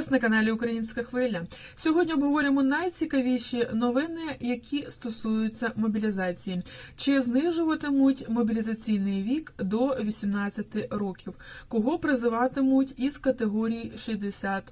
вас на каналі Українська Хвиля. Сьогодні обговоримо найцікавіші новини, які стосуються мобілізації. Чи знижуватимуть мобілізаційний вік до 18 років? Кого призиватимуть із категорії 60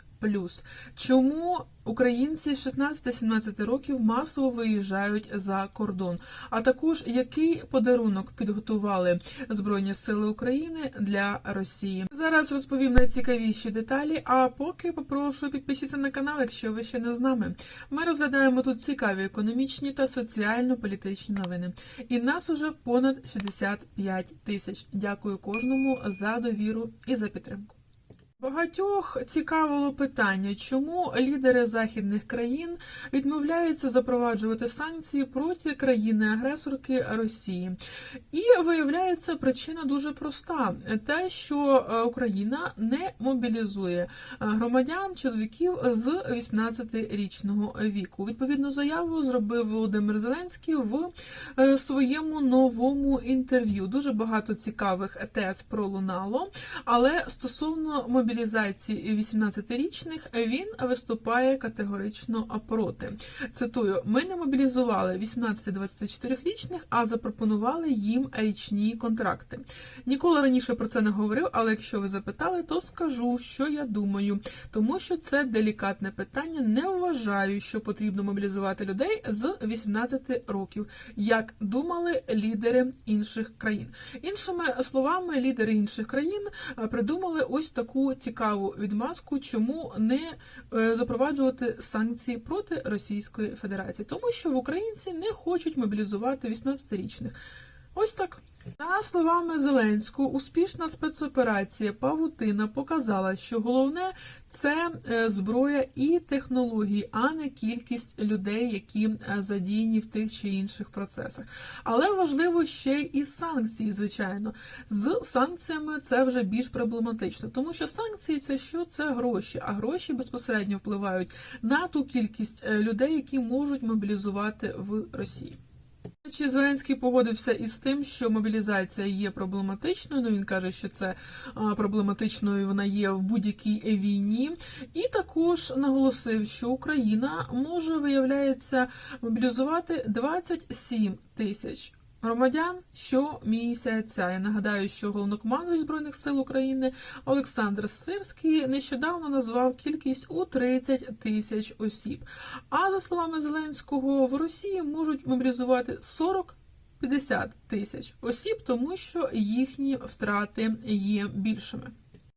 Чому українці 16-17 років масово виїжджають за кордон? А також який подарунок підготували Збройні Сили України для Росії? Зараз розповім найцікавіші деталі. А поки попрошу підпишіться на канал, якщо ви ще не з нами. Ми розглядаємо тут цікаві економічні та соціально-політичні новини. І нас уже понад 65 тисяч. Дякую кожному за довіру і за підтримку. Багатьох цікавило питання, чому лідери західних країн відмовляються запроваджувати санкції проти країни-агресорки Росії. І виявляється, причина дуже проста: те, що е, Україна не мобілізує е, громадян чоловіків з 18-річного віку. Відповідну заяву зробив Володимир Зеленський в е, своєму новому інтерв'ю. Дуже багато цікавих тез пролунало, але стосовно мобілізації мобілізації 18-річних він виступає категорично проти. Цитую: ми не мобілізували 18-24-річних, а запропонували їм річні контракти. Ніколи раніше про це не говорив, але якщо ви запитали, то скажу, що я думаю, тому що це делікатне питання. Не вважаю, що потрібно мобілізувати людей з 18 років, як думали лідери інших країн. Іншими словами, лідери інших країн придумали ось таку цікаву відмазку, чому не е, запроваджувати санкції проти Російської Федерації, тому що в українці не хочуть мобілізувати 18-річних. Ось так. За словами Зеленського, успішна спецоперація Павутина показала, що головне це е, зброя і технології, а не кількість людей, які е, задіяні в тих чи інших процесах. Але важливо ще і санкції, звичайно. З санкціями це вже більш проблематично, тому що санкції це що? Це гроші, а гроші безпосередньо впливають на ту кількість е, людей, які можуть мобілізувати в Росії. Чи Зеленський погодився із тим, що мобілізація є проблематичною. Ну він каже, що це проблематичною вона є в будь-якій війні, і також наголосив, що Україна може виявляється мобілізувати 27 тисяч громадян щомісяця. Я нагадаю, що головнокомандувач збройних сил України Олександр Сирський нещодавно назвав кількість у 30 тисяч осіб. А за словами Зеленського, в Росії можуть мобілізувати 40 50 тисяч осіб, тому що їхні втрати є більшими.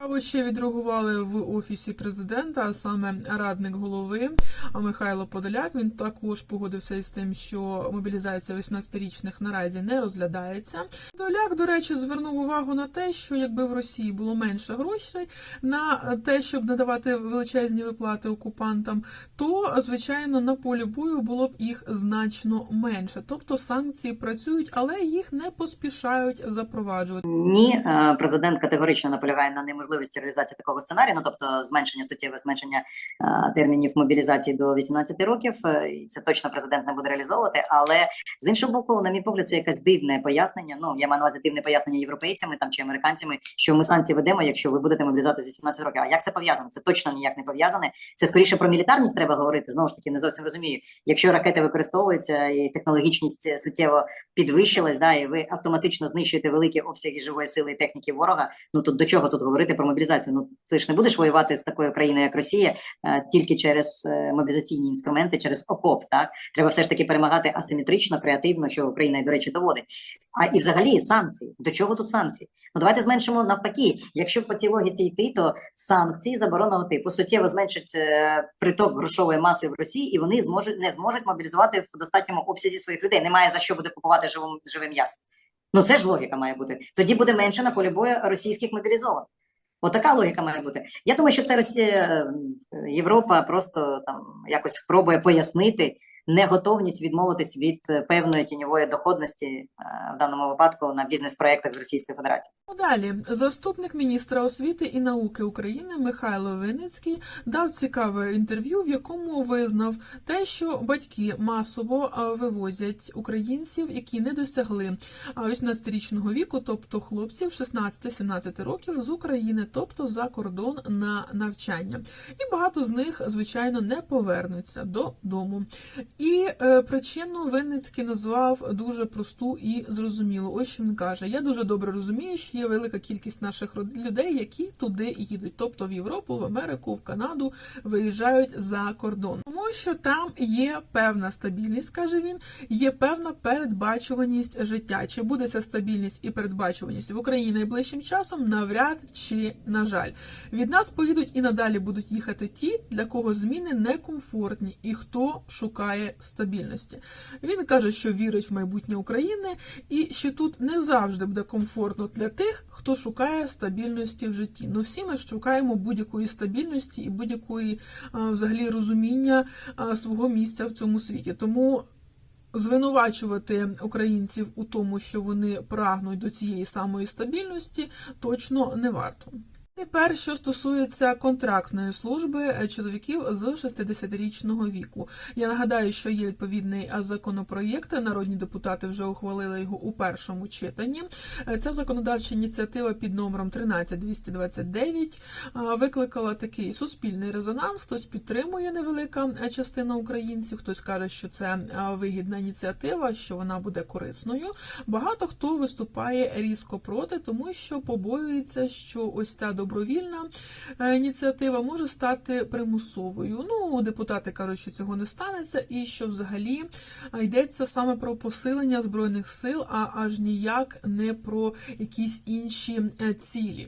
Або ще відреагували в офісі президента, а саме радник голови Михайло Подоляк. Він також погодився із тим, що мобілізація 18-річних наразі не розглядається. Подоляк, до речі, звернув увагу на те, що якби в Росії було менше грошей на те, щоб надавати величезні виплати окупантам, то звичайно на полі бою було б їх значно менше. Тобто санкції працюють, але їх не поспішають запроваджувати. Ні, е, президент категорично наполягає на неможливості можливості реалізації такого сценарію, ну тобто зменшення суттєве зменшення а, термінів мобілізації до 18 років. е, І це точно президент не буде реалізовувати. Але з іншого боку, на мій погляд, це якесь дивне пояснення. Ну я маю на увазі дивне пояснення європейцями там чи американцями, що ми санкції ведемо, якщо ви будете мобілізувати з 18 років. А як це пов'язано? Це точно ніяк не пов'язане. Це скоріше про мілітарність треба говорити. Знову ж таки, не зовсім розумію. Якщо ракети використовуються і технологічність суттєво підвищилась, да, і ви автоматично знищуєте великі обсяги живої сили і техніки ворога. Ну тут до чого тут говорити про мобілізацію? Ну ти ж не будеш воювати з такою країною, як Росія, е, тільки через е, мобілізаційні інструменти, через окоп. Так треба все ж таки перемагати асиметрично, креативно, що Україна до речі доводить. А і взагалі санкції. До чого тут санкції? Ну давайте зменшимо навпаки. Якщо по цій логіці йти, то санкції забороненого типу суттєво зменшать е, приток грошової маси в Росії, і вони зможуть не зможуть мобілізувати в достатньому обсязі своїх людей. Немає за що буде купувати живим живим м'ясом. Ну це ж логіка має бути. Тоді буде менше на полі бою російських мобілізованих. Отака логіка має бути. Я думаю, що це Росія, Європа просто там якось спробує пояснити неготовність відмовитись від е, певної тіньової доходності е, в даному випадку на бізнес-проєктах з Російської Федерації. Далі заступник міністра освіти і науки України Михайло Винницький дав цікаве інтерв'ю, в якому визнав те, що батьки масово вивозять українців, які не досягли а, 18-річного віку, тобто хлопців 16-17 років з України, тобто за кордон на навчання. І багато з них, звичайно, не повернуться додому. І е, причину Винницький назвав дуже просту і зрозумілу. Ось що він каже: я дуже добре розумію, що є велика кількість наших людей, які туди їдуть, тобто в Європу, в Америку, в Канаду виїжджають за кордон, тому що там є певна стабільність, каже він, є певна передбачуваність життя. Чи буде ця стабільність і передбачуваність в Україні найближчим часом? Навряд чи на жаль, від нас поїдуть і надалі будуть їхати ті, для кого зміни некомфортні і хто шукає стабільності. Він каже, що вірить в майбутнє України і що тут не завжди буде комфортно для тих, хто шукає стабільності в житті. Ну всі ми шукаємо будь-якої стабільності і будь-якої взагалі розуміння свого місця в цьому світі. Тому звинувачувати українців у тому, що вони прагнуть до цієї самої стабільності, точно не варто. Тепер, що стосується контрактної служби е, чоловіків з 60-річного віку, я нагадаю, що є відповідний е, законопроєкт. Народні депутати вже ухвалили його у першому читанні. Е, Ця законодавча ініціатива під номером 13229 е, викликала такий суспільний резонанс. Хтось підтримує невелика частина українців, хтось каже, що це вигідна ініціатива, що вона буде корисною. Багато хто виступає різко проти, тому що побоюється, що ось ця добровільна е, ініціатива може стати примусовою. Ну, депутати кажуть, що цього не станеться, і що взагалі е, йдеться саме про посилення збройних сил, а аж ніяк не про якісь інші е, цілі.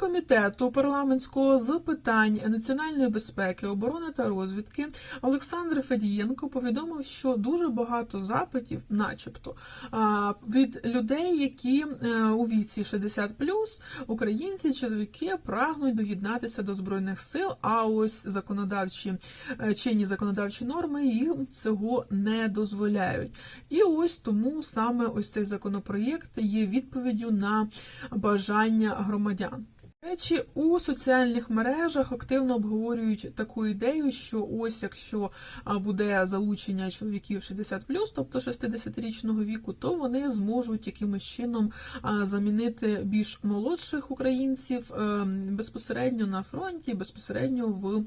Комітету парламентського з питань національної безпеки, оборони та розвідки Олександр Федієнко повідомив, що дуже багато запитів, начебто, від людей, які е, у віці 60 українці, чоловіки прагнуть доєднатися до збройних сил. А ось законодавчі е, чинні законодавчі норми їм цього не дозволяють. І ось тому саме ось цей законопроєкт є відповіддю на бажання громадян. Речі, у соціальних мережах активно обговорюють таку ідею, що ось якщо буде залучення чоловіків 60+, тобто 60-річного віку, то вони зможуть якимось чином замінити більш молодших українців е, безпосередньо на фронті, безпосередньо в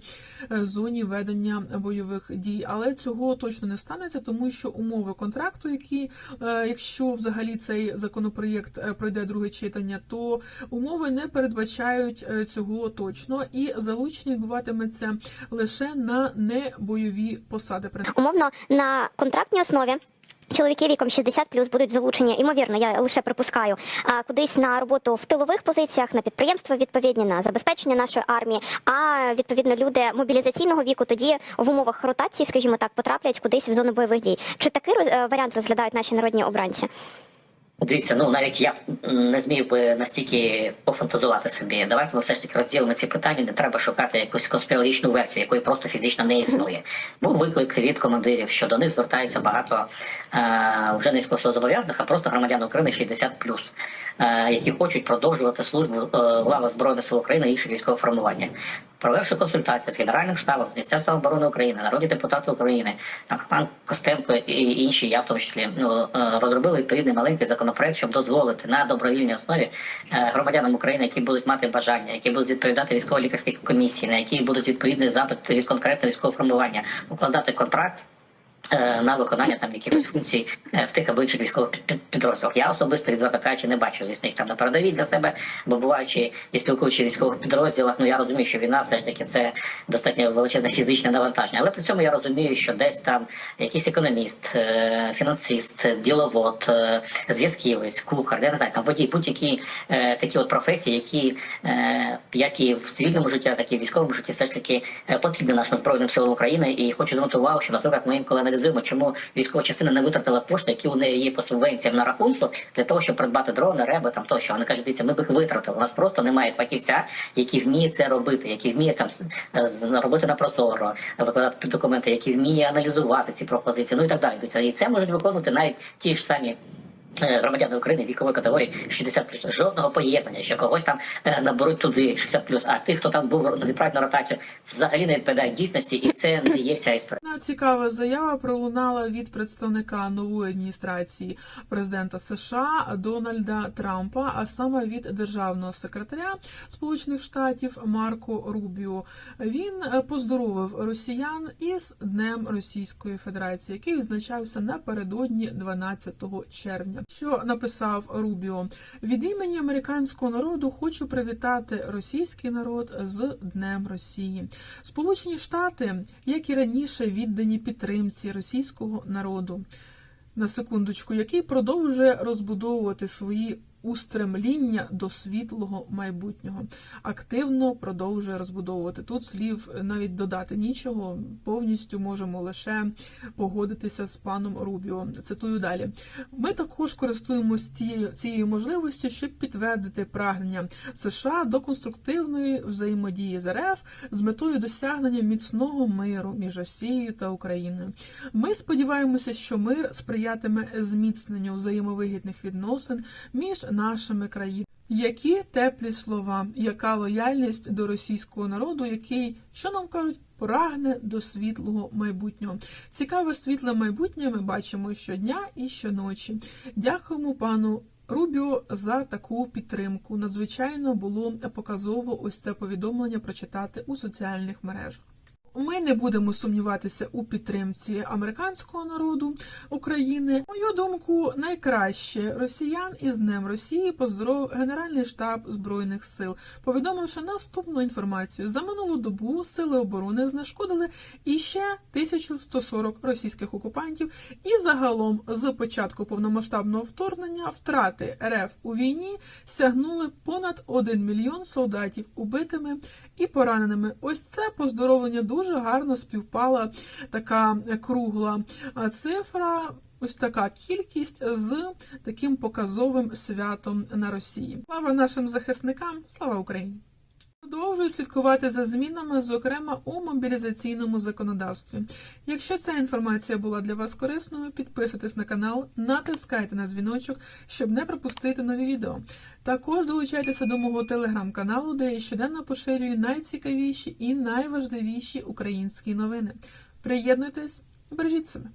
е, зоні ведення бойових дій. Але цього точно не станеться, тому що умови контракту, які, е, якщо взагалі цей законопроєкт пройде друге читання, то умови не передбачають е, цього точно, і залучення відбуватиметься лише на небойові посади. Умовно на контрактній основі. Чоловіки віком 60 плюс будуть залучені, ймовірно, я лише припускаю, кудись на роботу в тилових позиціях, на підприємства відповідні, на забезпечення нашої армії. А відповідно люди мобілізаційного віку тоді в умовах ротації, скажімо так, потраплять кудись в зону бойових дій. Чи такий е, варіант розглядають наші народні обранці? Дивіться, ну навіть я не зміг би настільки пофантазувати собі. Давайте ми все ж таки розділимо ці питання. Не треба шукати якусь конспірологічну версію, якої просто фізично не існує. Був виклик від командирів, що до них звертаються багато е, вже не військовозобов'язаних, а просто громадян України 60+, е, які хочуть продовжувати службу е, в лавах Збройних сил України і інших військових формування. Провівши консультації з Генеральним штабом, з Міністерством оборони України, народні депутати України, пан Костенко і інші, я в тому числі, ну е, розробили відповідний маленький законопроект, щоб дозволити на добровільній основі е, громадянам України, які будуть мати бажання, які будуть відповідати військово-лікарській комісії, на які будуть відповідні запити від конкретного військового формування, укладати контракт. Е, На виконання там якихось функцій е, в тих або інших військових під- під- підрозділах. Я особисто відверто кажучи, не бачу, звісно, їх там на передовій для себе, бо буваючи і спілкуючи в військових підрозділах, ну я розумію, що війна все ж таки це достатньо величезне фізичне навантаження. Але при цьому я розумію, що десь там якийсь економіст, е, фінансист, діловод, зв'язківець, кухар, я не знаю, там водій, будь-які такі от професії, які як і в цивільному житті, так і в військовому житті, все ж таки потрібні нашим збройним силам України. І хочу звернути увагу, що, наприклад, інколи аналізуємо аналізуємо, чому військова частина не витратила кошти, які у неї є по субвенціям на рахунку, для того, щоб придбати дрони, реби там тощо. Вони кажуть, дивіться, ми б їх витратили. У нас просто немає фахівця, який вміє це робити, який вміє там з- робити на прозоро, викладати документи, який вміє аналізувати ці пропозиції, ну і так далі. І це можуть виконувати навіть ті ж самі. Е, Громадяни України вікової категорії 60 жодного поєднання, що когось там е, наберуть туди 60 а тих, хто там був відправить на ротацію, взагалі не відповідають дійсності, і це не є ця історія. Цікава заява пролунала від представника нової адміністрації президента США Дональда Трампа, а саме від державного секретаря Сполучених Штатів Марко Рубіо. Він е, поздоровив росіян із Днем Російської Федерації, який відзначався напередодні 12 червня. Що написав Рубіо від імені американського народу хочу привітати російський народ з Днем Росії. Сполучені Штати, як і раніше, віддані підтримці російського народу. На секундочку, який продовжує розбудовувати свої устремління до світлого майбутнього, активно продовжує розбудовувати. Тут слів навіть додати нічого, повністю можемо лише погодитися з паном Рубіо. Цитую далі. Ми також користуємося цією, цією можливістю, щоб підтвердити прагнення США до конструктивної взаємодії з РФ з метою досягнення міцного миру між Росією та Україною. Ми сподіваємося, що мир сприятиме зміцненню взаємовигідних відносин між нашими країнами. Які теплі слова, яка лояльність до російського народу, який, що нам кажуть, прагне до світлого майбутнього. Цікаве світле майбутнє ми бачимо щодня і щоночі. Дякуємо пану Рубіо за таку підтримку. Надзвичайно було показово ось це повідомлення прочитати у соціальних мережах. Ми не будемо сумніватися у підтримці американського народу України. Мою думку, найкраще росіян із Днем Росії поздоровив Генеральний штаб збройних сил, повідомивши наступну інформацію: за минулу добу сили оборони знешкодили іще 1140 російських окупантів, і загалом з початку повномасштабного вторгнення втрати РФ у війні сягнули понад 1 мільйон солдатів убитими і пораненими. Ось це поздоровлення дуже гарно співпала така кругла цифра. Ось така кількість з таким показовим святом на Росії. Слава нашим захисникам! Слава Україні! Продовжую слідкувати за змінами, зокрема у мобілізаційному законодавстві. Якщо ця інформація була для вас корисною, підписуйтесь на канал, натискайте на дзвіночок, щоб не пропустити нові відео. Також долучайтеся до мого телеграм-каналу, де я щоденно поширюю найцікавіші і найважливіші українські новини. Приєднуйтесь бережіть себе.